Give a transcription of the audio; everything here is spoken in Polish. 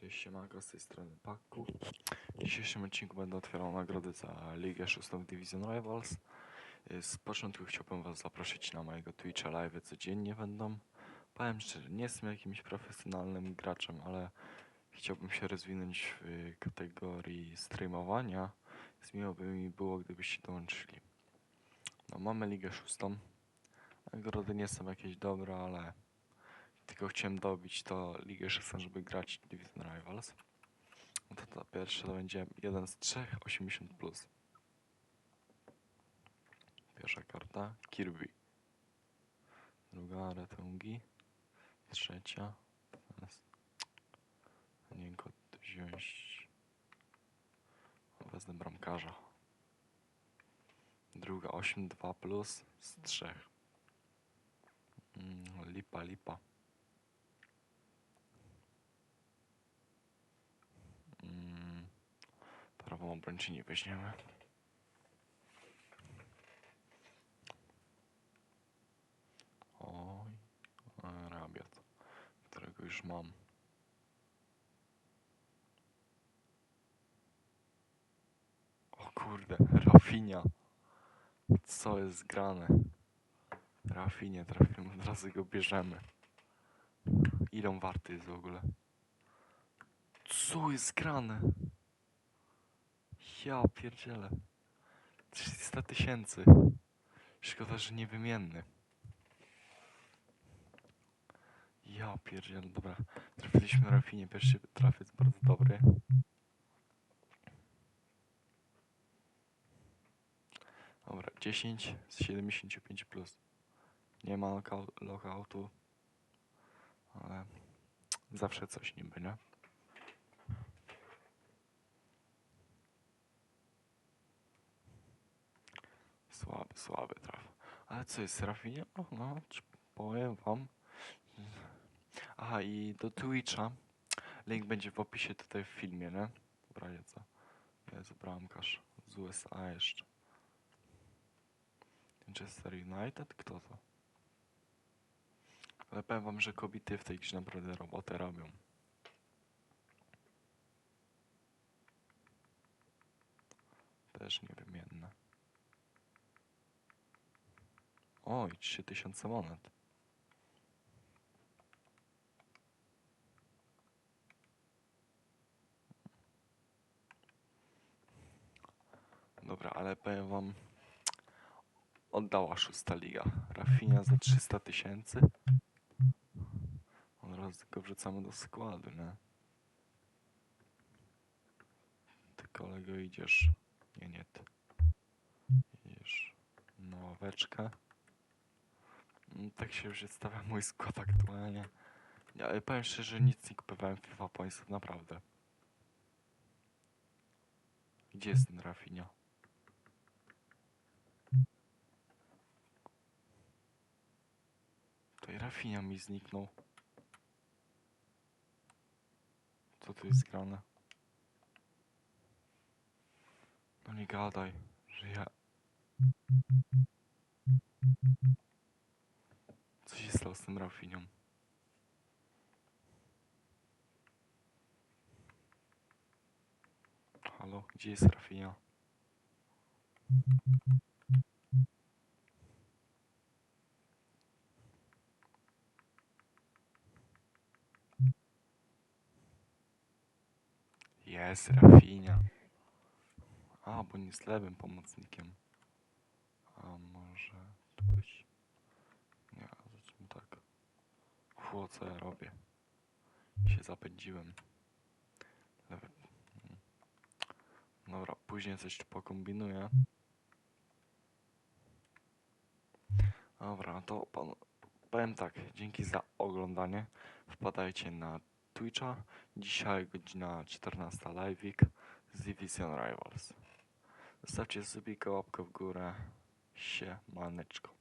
Cześć, siemanko, z tej strony Paku. W dzisiejszym odcinku będę otwierał nagrody za Ligę 6 Division Rivals. Y, Z początku chciałbym was zaprosić na mojego Twitcha live codziennie będą. Powiem szczerze, nie jestem jakimś profesjonalnym graczem, ale chciałbym się rozwinąć w kategorii streamowania. Więc miło by mi było, gdybyście dołączyli. No, mamy Ligę 6. Nagrody nie są jakieś dobre, ale tylko chciałem dobić to Ligę 6, żeby grać Division Rivals. No to, to pierwsze to będzie jeden z trzech 80+. Plus. Pierwsza karta Kirby. Druga Retungi. Trzecia. Teraz. Nie wiem, wziąć. Wezmę bramkarza. Druga 8-2 plus z trzech. Mm, lipa, lipa. Prawą obrończyni weźmiemy. Oj, rabiat, którego już mam. O kurde, Rafinia. Co jest grane? Rafinie trafiłem, od razu go bierzemy. On warty jest w ogóle? Co jest grane? Ja pierdzielę. 300 tysięcy. Szkoda, że niewymienny. Ja pierdzielę, dobra. Trafiliśmy Rafinie, pierwszy trafiec bardzo dobry. Dobra, 10 z 75 plus. Nie ma lockau- lockoutu, ale zawsze coś niby, nie? Słaby, traf. Ale co jest, Rafinia? O, no, powiem wam. Aha, i do Twitcha. Link będzie w opisie tutaj w filmie, nie? Razie co. Jest bramkarz z USA jeszcze. Manchester United? Kto to? Ale powiem wam, że kobiety w tej grze naprawdę robotę robią. Też niewymienne. Oj, 3000 monet. Dobra, ale powiem wam, oddała szósta liga. Rafinha za 300 tysięcy. Od razu go wrzucamy do składu, nie? Ty kolego idziesz. Nie, nie ty. Idziesz na ławeczkę. Mm, Tak się już stawia mój skład aktualnie. Ja powiem szczerze, nic nie kupowałem FIFA Pointsów, naprawdę. Gdzie jest ten Rafinha? Tutaj Rafinha mi zniknął. Co tu jest grane? No nie gadaj, że ja... tym Rafinią? Halo, gdzie jest Rafinia? Jest Rafinia. A, bo nie jest lewym pomocnikiem. A może tu być? Nie, zacznijmy tak. Chło, co ja robię? Się zapędziłem. Lewy. Dobra, później coś pokombinuję. Dobra, to pan, powiem tak, dzięki za oglądanie. Wpadajcie na Twitcha. Dzisiaj godzina 14 live'ik z Division Rivals. Zostawcie subika, łapkę w górę. Siemaneczko.